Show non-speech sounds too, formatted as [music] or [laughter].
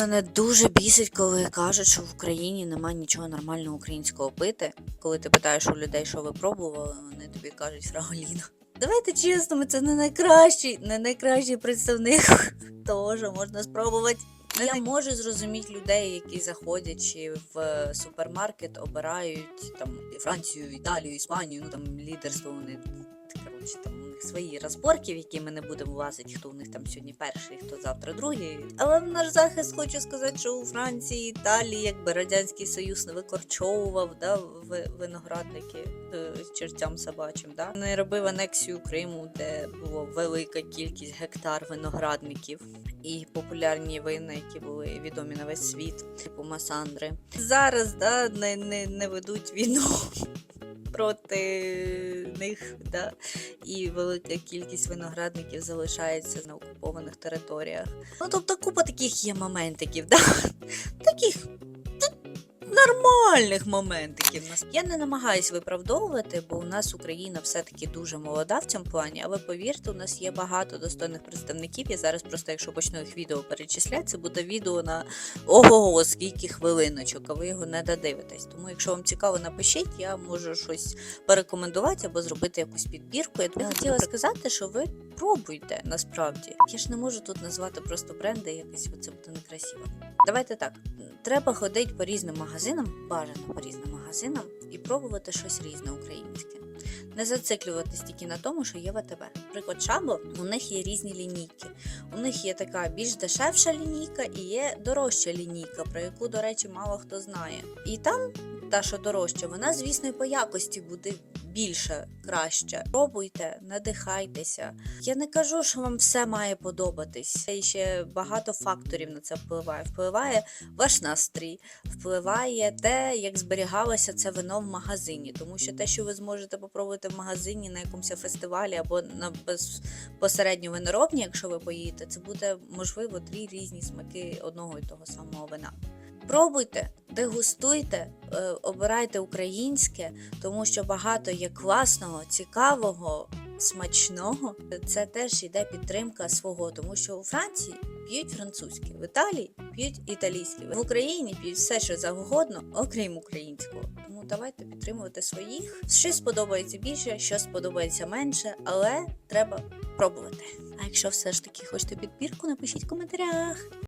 Мене дуже бісить, коли кажуть, що в Україні немає нічого нормального українського пити. Коли ти питаєш у людей, що ви пробували, вони тобі кажуть Фраголіна. Давайте чесно, це не найкращий, не найкращий представник [laughs] того, що можна спробувати. Я можу зрозуміти людей, які заходячи в супермаркет, обирають там Францію, Італію, Іспанію, ну там лідерство вони коротше там у них свої розборки, в які ми не будемо влазити, хто у них там сьогодні перший, хто завтра другий. Але в наш захист хочу сказати, що у Франції, Італії, якби радянський союз не викорчовував да, виноградники е, чертям собачим, да не робив анексію Криму, де було велика кількість гектар виноградників і популярні вина, які були відомі на весь світ, типу Масандри. Зараз да, не, не, не ведуть війну проти них, да, і велика кількість виноградників залишається на окупованих територіях. Ну, тобто купа таких є моментиків, да? таких та, нормальних моментиків. Я не намагаюсь виправдовувати, бо у нас Україна все-таки дуже молода в цьому плані, але повірте, у нас є багато достойних представників. Я зараз просто, якщо почну їх відео перечисляти, це буде відео на ого, скільки хвилиночок, а ви його не додивитесь. Тому, якщо вам цікаво, напишіть, я можу щось порекомендувати або зробити якусь підбірку. Я хотіла сказати, що ви пробуйте насправді. Я ж не можу тут назвати просто бренди, якось це буде некрасиво. Давайте так. Треба ходити по різним магазинам, бажано по різним магазинам, і пробувати щось різне українське. Не зациклюватись тільки на тому, що є ВТБ. Приклад Шабло, у них є різні лінійки. У них є така більш дешевша лінійка і є дорожча лінійка, про яку, до речі, мало хто знає. І там та, що дорожча, вона, звісно, і по якості буде більше, краще. Пробуйте, надихайтеся. Я не кажу, що вам все має подобатись. І ще багато факторів на це впливає. Впливає ваш настрій, впливає те, як зберігалося це вино в магазині. Тому що те, що ви зможете попробувати в магазині на якомусь фестивалі або на безпосередньо виноробні, якщо ви поїдете, це буде можливо три різні смаки одного і того самого вина. Пробуйте, дегустуйте, е, обирайте українське, тому що багато є класного, цікавого, смачного. Це теж йде підтримка свого, тому що у Франції п'ють французьке, в Італії п'ють італійське, в Україні п'ють все, що завгодно, окрім українського. Тому давайте підтримувати своїх. Щось сподобається більше, щось сподобається менше, але треба пробувати. А якщо все ж таки хочете підбірку, напишіть в коментарях.